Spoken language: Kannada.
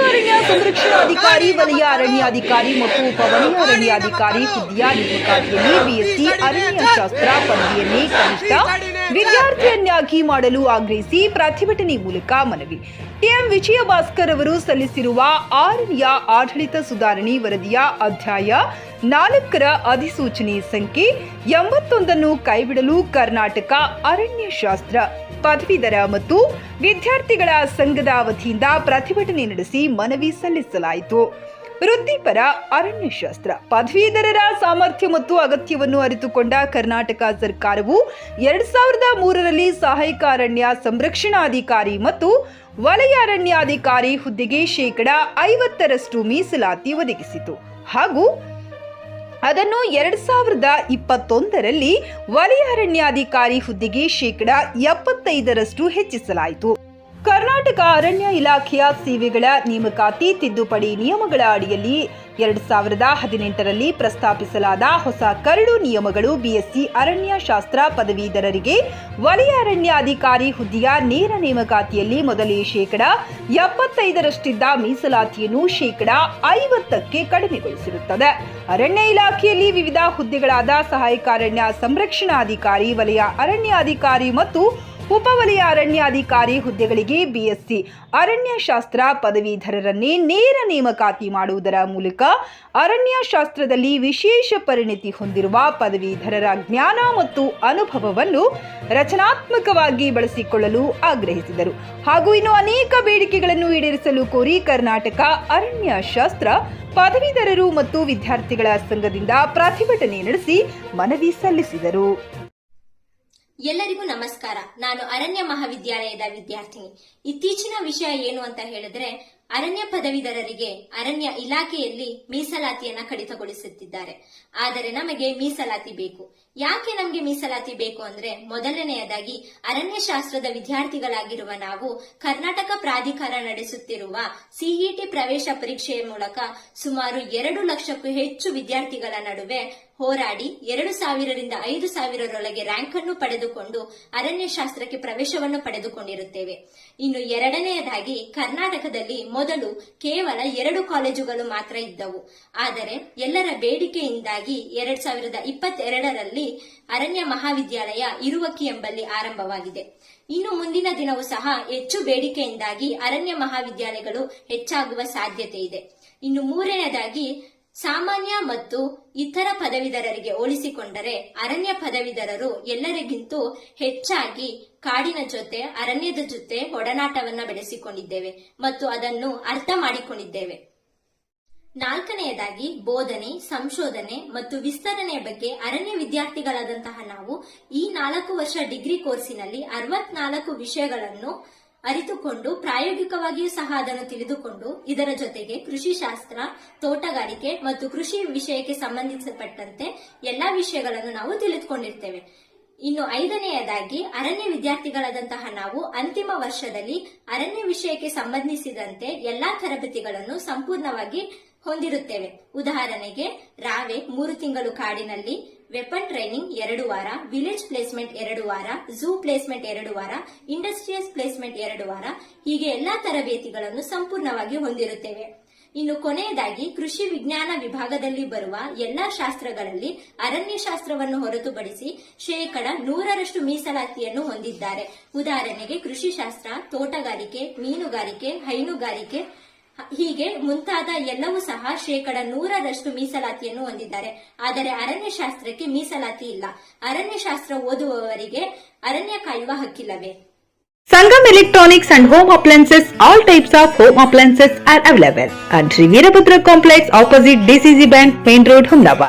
ಅರಣ್ಯ ಸಂರಕ್ಷಣಾಧಿಕಾರಿ ವಲಯ ಅರಣ್ಯಾಧಿಕಾರಿ ಮತ್ತು ಉಪವಲಯ ಅರಣ್ಯಾಧಿಕಾರಿ ಹುದ್ದೆಯ ನೇಮಕಾತಿಯಲ್ಲಿ ಬಿಎಸ್ಸಿ ಅರಣ್ಯಶಾಸ್ತ್ರ ಪದವಿಯನ್ನೇ ಕನಿಷ್ಠ ವಿದ್ಯಾರ್ಥಿಯನ್ನಾಗಿ ಮಾಡಲು ಆಗ್ರಹಿಸಿ ಪ್ರತಿಭಟನೆ ಮೂಲಕ ಮನವಿ. ಟಿಎಂ ವಿಜಯ ಭಾಸ್ಕರ್ ಅವರು ಸಲ್ಲಿಸಿರುವ ಆರನೆಯ ಆಡಳಿತ ಸುಧಾರಣೆ ವರದಿಯ ಅಧ್ಯಾಯ ನಾಲ್ಕರ ಅಧಿಸೂಚನೆ ಸಂಖ್ಯೆ ಎಂಬತ್ತೊಂದನ್ನು ಕೈಬಿಡಲು ಕರ್ನಾಟಕ ಅರಣ್ಯಶಾಸ್ತ್ರ ಪದವೀಧರ ಮತ್ತು ವಿದ್ಯಾರ್ಥಿಗಳ ಸಂಘದ ವತಿಯಿಂದ ಪ್ರತಿಭಟನೆ ನಡೆಸಿ ಮನವಿ ಸಲ್ಲಿಸಲಾಯಿತು. ವೃತ್ತಿಪರ, ಅರಣ್ಯಶಾಸ್ತ್ರ, ಪದವೀಧರರ ಸಾಮರ್ಥ್ಯ ಮತ್ತು ಅಗತ್ಯವನ್ನು ಅರಿತುಕೊಂಡ ಕರ್ನಾಟಕ ಸರ್ಕಾರವು ಎರಡ್ ಸಾವಿರದ ಮೂರರಲ್ಲಿ ಸಹಾಯಕ ಅರಣ್ಯ ಸಂರಕ್ಷಣಾಧಿಕಾರಿ ಮತ್ತು ವಲಯ ಅರಣ್ಯಾಧಿಕಾರಿ ಹುದ್ದೆಗೆ ಶೇಕಡ ಐವತ್ತರಷ್ಟು ಮೀಸಲಾತಿ ಒದಗಿಸಿತು. ಹಾಗೂ ಅದನ್ನು ಎರಡ್ ಸಾವಿರದ ಇಪ್ಪತ್ತೊಂದರಲ್ಲಿ ವಲಯ ಅರಣ್ಯಾಧಿಕಾರಿ ಹುದ್ದೆಗೆ ಶೇಕಡ ಎಪ್ಪತ್ತೈದರಷ್ಟು ಹೆಚ್ಚಿಸಲಾಯಿತು. ಕರ್ನಾಟಕ ಅರಣ್ಯ ಇಲಾಖೆಯ ಸೇವೆಗಳ ನೇಮಕಾತಿ, ತಿದ್ದುಪಡಿ ನಿಯಮಗಳ ಅಡಿಯಲ್ಲಿ ಎರಡ್ ಸಾವಿರದ ಹದಿನೆಂಟರಲ್ಲಿ ಪ್ರಸ್ತಾಪಿಸಲಾದ ಹೊಸ ಕರಡು ನಿಯಮಗಳು ಬಿಎಸ್ಸಿ ಅರಣ್ಯಶಾಸ್ತ್ರ ಪದವೀಧರರಿಗೆ ವಲಯ ಅರಣ್ಯಾಧಿಕಾರಿ ಹುದ್ದೆಯ ನೇರ ನೇಮಕಾತಿಯಲ್ಲಿ ಮೊದಲೇ ಶೇಕಡ ಎಪ್ಪತ್ತೈದರಷ್ಟಿದ್ದ ಮೀಸಲಾತಿಯನ್ನು ಶೇಕಡ ಐವತ್ತಕ್ಕೆ ಕಡಿಮೆಗೊಳಿಸಿರುತ್ತದೆ. ಅರಣ್ಯ ಇಲಾಖೆಯಲ್ಲಿ ವಿವಿಧ ಹುದ್ದೆಗಳಾದ ಸಹಾಯಕ ಅರಣ್ಯ ಸಂರಕ್ಷಣಾಧಿಕಾರಿ, ವಲಯ ಅರಣ್ಯಾಧಿಕಾರಿ ಮತ್ತು ಉಪವಲಯ ಅರಣ್ಯಾಧಿಕಾರಿ ಹುದ್ದೆಗಳಿಗೆ ಬಿಎಸ್ಸಿ. ಅರಣ್ಯಶಾಸ್ತ್ರ ಪದವೀಧರರನ್ನೇ ನೇರ ನೇಮಕಾತಿ ಮಾಡುವುದರ ಮೂಲಕ ಅರಣ್ಯಶಾಸ್ತ್ರದಲ್ಲಿ ವಿಶೇಷ ಪರಿಣಿತಿ ಹೊಂದಿರುವ ಪದವೀಧರರ ಜ್ಞಾನ ಮತ್ತು ಅನುಭವವನ್ನು ರಚನಾತ್ಮಕವಾಗಿ ಬಳಸಿಕೊಳ್ಳಲು ಆಗ್ರಹಿಸಿದರು. ಹಾಗೂ ಇನ್ನು ಅನೇಕ ಬೇಡಿಕೆಗಳನ್ನು ಈಡೇರಿಸಲು ಕೋರಿ ಕರ್ನಾಟಕ ಅರಣ್ಯಶಾಸ್ತ್ರ ಪದವೀಧರರು ಮತ್ತು ವಿದ್ಯಾರ್ಥಿಗಳ ಸಂಘದಿಂದ ಪ್ರತಿಭಟನೆ ನಡೆಸಿ ಮನವಿ ಸಲ್ಲಿಸಿದರು. ಎಲ್ಲರಿಗೂ ನಮಸ್ಕಾರ. ನಾನು ಅರಣ್ಯ ಮಹಾವಿದ್ಯಾಲಯದ ವಿದ್ಯಾರ್ಥಿನಿ. ಇತ್ತೀಚಿನ ವಿಷಯ ಏನು ಅಂತ ಹೇಳಿದ್ರೆ ಅರಣ್ಯ ಪದವೀಧರರಿಗೆ ಅರಣ್ಯ ಇಲಾಖೆಯಲ್ಲಿ ಮೀಸಲಾತಿಯನ್ನ ಕಡಿತಗೊಳಿಸುತ್ತಿದ್ದಾರೆ. ಆದರೆ ನಮಗೆ ಮೀಸಲಾತಿ ಬೇಕು. ಯಾಕೆ ನಮಗೆ ಮೀಸಲಾತಿ ಬೇಕು ಅಂದ್ರೆ ಮೊದಲನೆಯದಾಗಿ ಅರಣ್ಯ ಶಾಸ್ತ್ರದ ವಿದ್ಯಾರ್ಥಿಗಳಾಗಿರುವ ನಾವು ಕರ್ನಾಟಕ ಪ್ರಾಧಿಕಾರ ನಡೆಸುತ್ತಿರುವ ಸಿಇಟಿ ಪ್ರವೇಶ ಪರೀಕ್ಷೆಯ ಮೂಲಕ ಸುಮಾರು ಎರಡು ಲಕ್ಷಕ್ಕೂ ಹೆಚ್ಚು ವಿದ್ಯಾರ್ಥಿಗಳ ನಡುವೆ ಹೋರಾಡಿ ಎರಡು ಸಾವಿರದಿಂದ ಐದು ಸಾವಿರರೊಳಗೆ ರ್ಯಾಂಕ್ ಅನ್ನು ಪಡೆದುಕೊಂಡು ಅರಣ್ಯಶಾಸ್ತ್ರಕ್ಕೆ ಪ್ರವೇಶವನ್ನು ಪಡೆದುಕೊಂಡಿರುತ್ತೇವೆ. ಇನ್ನು ಎರಡನೆಯದಾಗಿ ಕರ್ನಾಟಕದಲ್ಲಿ ಮೊದಲು ಕೇವಲ ಎರಡು ಕಾಲೇಜುಗಳು ಮಾತ್ರ ಇದ್ದವು. ಆದರೆ ಎಲ್ಲರ ಬೇಡಿಕೆಯಿಂದಾಗಿ ಎರಡ್ ಸಾವಿರದ ಇಪ್ಪತ್ತೆರಡರಲ್ಲಿ ಅರಣ್ಯ ಮಹಾವಿದ್ಯಾಲಯ ಇರುವಕ್ಕಿ ಎಂಬಲ್ಲಿ ಆರಂಭವಾಗಿದೆ. ಇನ್ನು ಮುಂದಿನ ದಿನವೂ ಸಹ ಹೆಚ್ಚು ಬೇಡಿಕೆಯಿಂದಾಗಿ ಅರಣ್ಯ ಮಹಾವಿದ್ಯಾಲಯಗಳು ಹೆಚ್ಚಾಗುವ ಸಾಧ್ಯತೆ ಇದೆ. ಇನ್ನು ಮೂರನೇದಾಗಿ ಸಾಮಾನ್ಯ ಮತ್ತು ಇತರ ಪದವೀಧರರಿಗೆ ಹೋಲಿಸಿಕೊಂಡರೆ ಅರಣ್ಯ ಪದವೀಧರರು ಎಲ್ಲರಿಗಿಂತೂ ಹೆಚ್ಚಾಗಿ ಕಾಡಿನ ಜೊತೆ, ಅರಣ್ಯದ ಜೊತೆ ಒಡನಾಟವನ್ನ ಬೆಳೆಸಿಕೊಂಡಿದ್ದೇವೆ ಮತ್ತು ಅದನ್ನು ಅರ್ಥ ಮಾಡಿಕೊಂಡಿದ್ದೇವೆ. ನಾಲ್ಕನೆಯದಾಗಿ, ಬೋಧನೆ, ಸಂಶೋಧನೆ ಮತ್ತು ವಿಸ್ತರಣೆಯ ಬಗ್ಗೆ ಅರಣ್ಯ ವಿದ್ಯಾರ್ಥಿಗಳಾದಂತಹ ನಾವು ಈ ನಾಲ್ಕು ವರ್ಷ ಡಿಗ್ರಿ ಕೋರ್ಸಿನಲ್ಲಿ ಅರವತ್ನಾಲ್ಕು ವಿಷಯಗಳನ್ನು ಅರಿತುಕೊಂಡು, ಪ್ರಾಯೋಗಿಕವಾಗಿಯೂ ಸಹ ಅದನ್ನು ತಿಳಿದುಕೊಂಡು, ಇದರ ಜೊತೆಗೆ ಕೃಷಿ ಶಾಸ್ತ್ರ, ತೋಟಗಾರಿಕೆ ಮತ್ತು ಕೃಷಿ ವಿಷಯಕ್ಕೆ ಸಂಬಂಧಿಸಲ್ಪಟ್ಟಂತೆ ಎಲ್ಲಾ ವಿಷಯಗಳನ್ನು ನಾವು ತಿಳಿದುಕೊಂಡಿರ್ತೇವೆ. ಇನ್ನು ಐದನೆಯದಾಗಿ, ಅರಣ್ಯ ವಿದ್ಯಾರ್ಥಿಗಳಾದಂತಹ ನಾವು ಅಂತಿಮ ವರ್ಷದಲ್ಲಿ ಅರಣ್ಯ ವಿಷಯಕ್ಕೆ ಸಂಬಂಧಿಸಿದಂತೆ ಎಲ್ಲಾ ತರಬೇತಿಗಳನ್ನು ಸಂಪೂರ್ಣವಾಗಿ ಹೊಂದಿರುತ್ತೇವೆ. ಉದಾಹರಣೆಗೆ, ರಾವೆ ಮೂರು ತಿಂಗಳು ಕಾಡಿನಲ್ಲಿ ವೆಪನ್ ಟ್ರೈನಿಂಗ್ ಎರಡು ವಾರ. ವಿಲೇಜ್ ಪ್ಲೇಸ್ಮೆಂಟ್ ಎರಡು ವಾರ. ಝೂ ಪ್ಲೇಸ್ಮೆಂಟ್ ಎರಡು ವಾರ. ಇಂಡಸ್ಟ್ರಿಯಲ್ ಪ್ಲೇಸ್ಮೆಂಟ್ ಎರಡು ವಾರ. ಹೀಗೆ ಎಲ್ಲಾ ತರಬೇತಿಗಳನ್ನು ಸಂಪೂರ್ಣವಾಗಿ ಹೊಂದಿರುತ್ತೇವೆ. ಇನ್ನು ಕೊನೆಯದಾಗಿ, ಕೃಷಿ ವಿಜ್ಞಾನ ವಿಭಾಗದಲ್ಲಿ ಬರುವ ಎಲ್ಲಾ ಶಾಸ್ತ್ರಗಳಲ್ಲಿ ಅರಣ್ಯ ಶಾಸ್ತ್ರವನ್ನು ಹೊರತುಪಡಿಸಿ ಶೇಕಡ ನೂರರಷ್ಟು ಮೀಸಲಾತಿಯನ್ನು ಹೊಂದಿದ್ದಾರೆ. ಉದಾಹರಣೆಗೆ ಕೃಷಿ ಶಾಸ್ತ್ರ, ತೋಟಗಾರಿಕೆ, ಮೀನುಗಾರಿಕೆ, ಹೈನುಗಾರಿಕೆ ಹೀಗೆ ಮುಂತಾದ ಎಲ್ಲವೂ ಸಹ ಶೇಕಡ ನೂರರಷ್ಟು ಮೀಸಲಾತಿಯನ್ನು ಹೊಂದಿದ್ದಾರೆ. ಆದರೆ ಅರಣ್ಯಶಾಸ್ತ್ರಕ್ಕೆ ಮೀಸಲಾತಿ ಇಲ್ಲ. ಅರಣ್ಯಶಾಸ್ತ್ರ ಓದುವವರಿಗೆ ಅರಣ್ಯ ಕಾಯುವ ಹಕ್ಕಿಲ್ಲವೇ? Sangam electronics and home Appliances, all types of home appliances are available. At Shri Veerabhadra Complex opposite DCC bank main road Humdabad.